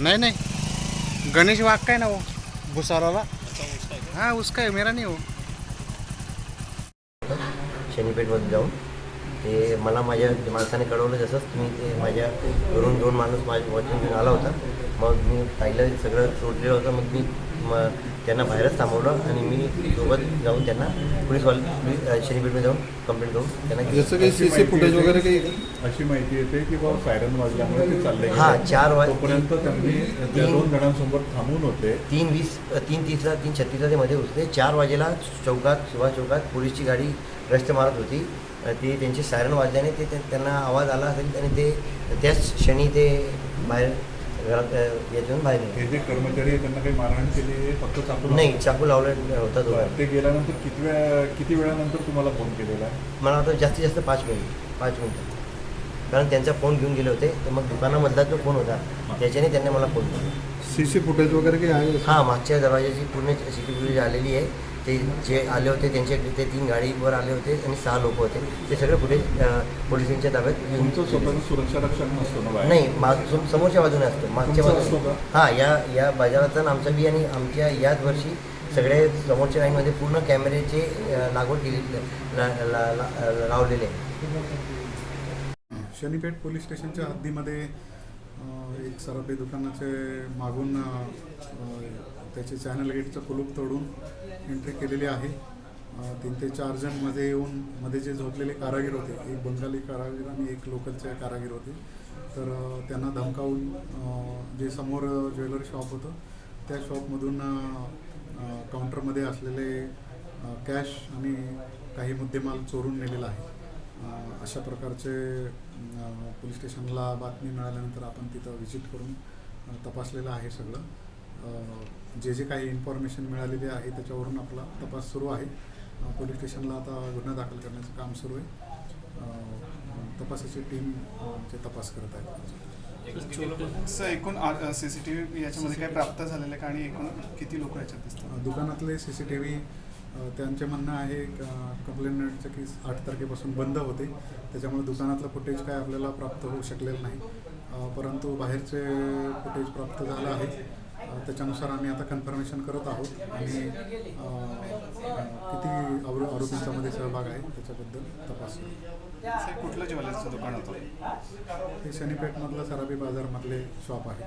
नहीं नहीं. गणेश वाघ का है ना वो भुसाराला? हा हाँ उसका है मेरा नहीं हो. शनीपेठमध्ये जाऊन ते मला माझ्या माणसाने कळवलं जसंच तुम्ही ते माझ्या घरून दोन माणूस माझ्या वॉचिंग घेऊन आला होता. मग मी पाहिलं सगळं सोडलेलं होतं. मग मी मग त्यांना बाहेरच थांबवलं आणि मी सोबत जाऊन त्यांना पोलीसवाले पोलीस अं, शनीपेठमध्ये जाऊन कंप्लेंट करून त्यांना. जसं काही सीसी फुटेज वगैरे काही अशी माहिती येते की बाबा सायरन वाजल्यामुळे ते चालले. हा, चार वाज- तोपर्यंत त्यांनी त्या दोन जणांसोबत थांबून होते तीन वीस तीन तीसला तीन छत्तीसला ते मध्ये होते चार वाजेला चौकात सुभाष चौकात पोलीसची गाडी रस्ते मारत होती ते त्यांचे सायरन वाजल्याने ते ते- त्यांना आवाज आला असेल आणि ते त्याच क्षणी ते बाहेर घरात याच्यातून बाहेर. हे जे कर्मचारी आहे त्यांना काही मारहाण केली फक्त चाकू नाही चाकू लावला होता तो. ते गेल्यानंतर किती वेळा किती वेळानंतर तुम्हाला फोन केलेला आहे? मला वाटतं जास्तीत जास्त पाच मिनिट पाच मिनिटं. कारण त्यांचा फोन घेऊन गेले होते तर मग दुकानामधला जो फोन होता त्याच्याने त्यांनी मला फोन केला. सीसी फुटेज वगैरे काही आहे? हां मागच्या दरवाजाची पूर्ण सी टी व्ही आलेली आहे. ते जे आले होते त्यांचे ते तीन गाडीवर आले होते आणि सहा लोक होते. ते सगळे पुढे पोलिसांच्या ताब्यात सुरक्षा रक्षण नसतं ना बाहेर? नाही समोरच्या बाजूने असतं. मागच्या बाजूने? हां या या बाजारात तर आमचा बी आणि आमच्या याच वर्षी सगळे समोरच्या लाईनमध्ये पूर्ण कॅमेऱ्याचे लागवड केली ला- ला- ला- लावलेले. शनीपेठ पोलीस स्टेशनच्या हद्दीमध्ये एक सराफी दुकानाचे मागून त्याचे चॅनल गेटचं कुलूप तोडून एंट्री केलेली आहे. तीन ते चार जणमध्ये येऊन मध्ये जे झोपलेले कारागीर होते एक बंगाली कारागीर आणि एक लोकलचे कारागीर होते. तर त्यांना धमकावून जे समोर ज्वेलरी शॉप होतं त्या शॉपमधून काउंटरमध्ये असलेले कॅश आणि काही मुद्देमाल चोरून नेलेला आहे. अशा प्रकारचे पोलीस स्टेशनला बातमी मिळाल्यानंतर आपण तिथं व्हिजिट करून तपासलेलं आहे सगळं. जे जे काही इन्फॉर्मेशन मिळालेली आहे त्याच्यावरून आपला तपास सुरू आहे. पोलीस स्टेशनला आता गुन्हा दाखल करण्याचं काम सुरू आहे. तपासाची टीम ते तपास करत आहे सर एकूण सी सी टी व्ही याच्यामध्ये काय प्राप्त झालेलं आहे का? आणि एकूण किती लोक याच्यात दिसतात? दुकानातले सी सी टी व्ही त्यांचे म्हणणं आहे कंप्लेंटचं की आठ तारखेपासून बंद होते. त्याच्यामुळे दुकानातलं फुटेज काय आपल्याला प्राप्त होऊ शकलेलं नाही. परंतु बाहेरचे फुटेज प्राप्त झालं आहे. त्याच्यानुसार आम्ही आता कन्फर्मेशन करत आहोत. आणि किती आरो आरोपींच्यामध्ये सहभाग आहे त्याच्याबद्दल तपास कुठलं ज्वेलर्सचं दुकान होतं? हे शनीपेठमधलं सराबी बाजारमधले शॉप आहे.